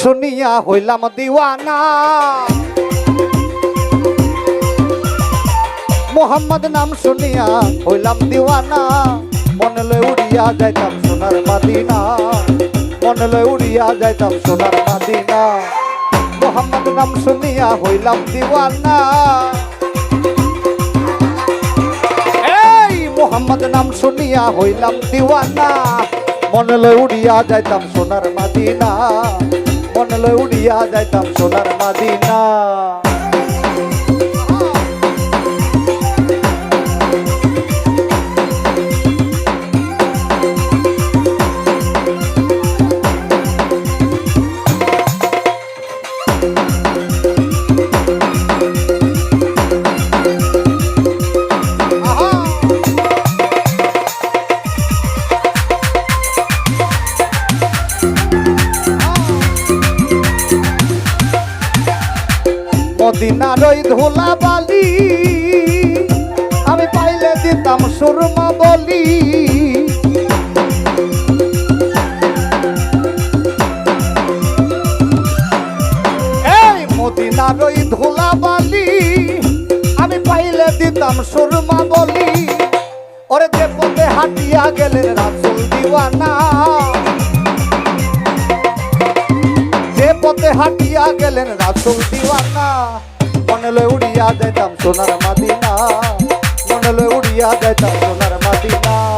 শুনিয়া হইলাম দিওয়ানা। মোহাম্মদ নাম শুনিয়া হইলাম দিওয়ানা। মনে লয় উড়িয়া যাইতাম সোনার মাদিনা। মনে লয় উড়িয়া যাইতাম সোনার মাদিনা। মোহাম্মদ নাম শুনিয়া হইলাম দিওয়ানা। এই মোহাম্মদ নাম শুনিয়া হইলাম দিওয়ানা। মনে লয় উড়িয়া যাইতাম সোনার মাদিনা। লয় উড়িয়া যাইতাম সোনার মাদিনা। মদিনার ওই ধুলা বালি আমি পাইলে দিতাম সুরমা বলি। এই মদিনার ওই ধুলা বালি আমি পাইলে দিতাম সুরমা বলি। ওরে যে পথে হাঁটিয়া গেলেন রাসুল দিওয়ানা। হাঁটিয়া গেলেন রাসুল দিওয়ানা। মনলে উড়িয়া দেতাম সোনার মাদিনা। মনলে উড়িয়া দেতাম সোনার মাদিনা।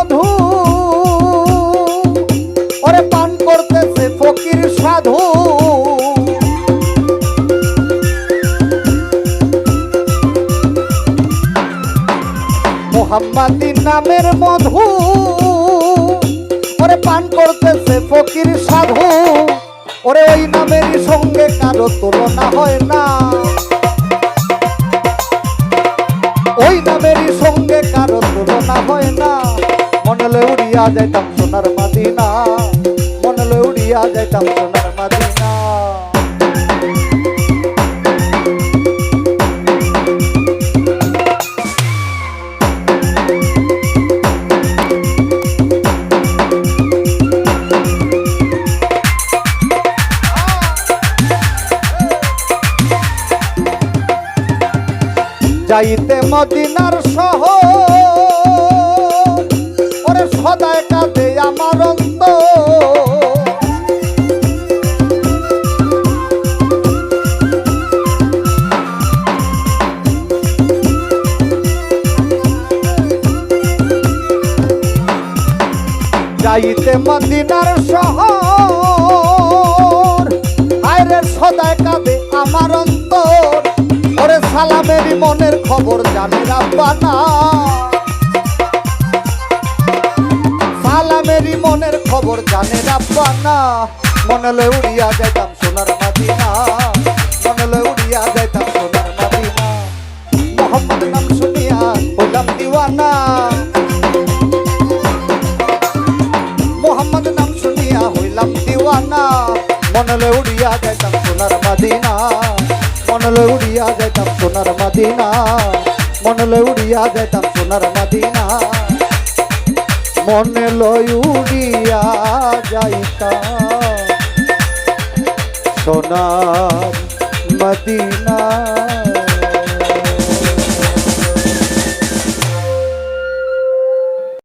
মধু ওরে পান করতেছে ফকির সাধু। মোহাম্মদী নামের মধু। ওরে পান করতেছে ফকির সাধু। ওরে ওই নামেরই সঙ্গে কারও তুলনা হয় না। উড়িয়া যাইতাম সোনার মাদিনা। মনে লয় উড়িয়া যাইতাম সোনার মাদিনা। যাইতে মদিনার সহ যাইতে মদিনার শহর। আইরে সদায় কাঁদে আমার অন্তর। ওরে সালামেরই মনের খবর জানে রাব্বানা সালামেরই মনের খবর জানে রাব্বানা মনে উড়িয়া যাইতাম সোনার মাদিনা। মনলে উড়িয়া যাইতাম সোনার মাদিনা। মনলে উড়িয়া যাইতাম সোনার মাদিনা। মনলে উড়িয়া যাইতাম সোনার মাদিনা। মনে লয় উড়িয়া যাইতাম সোনার মদিনা।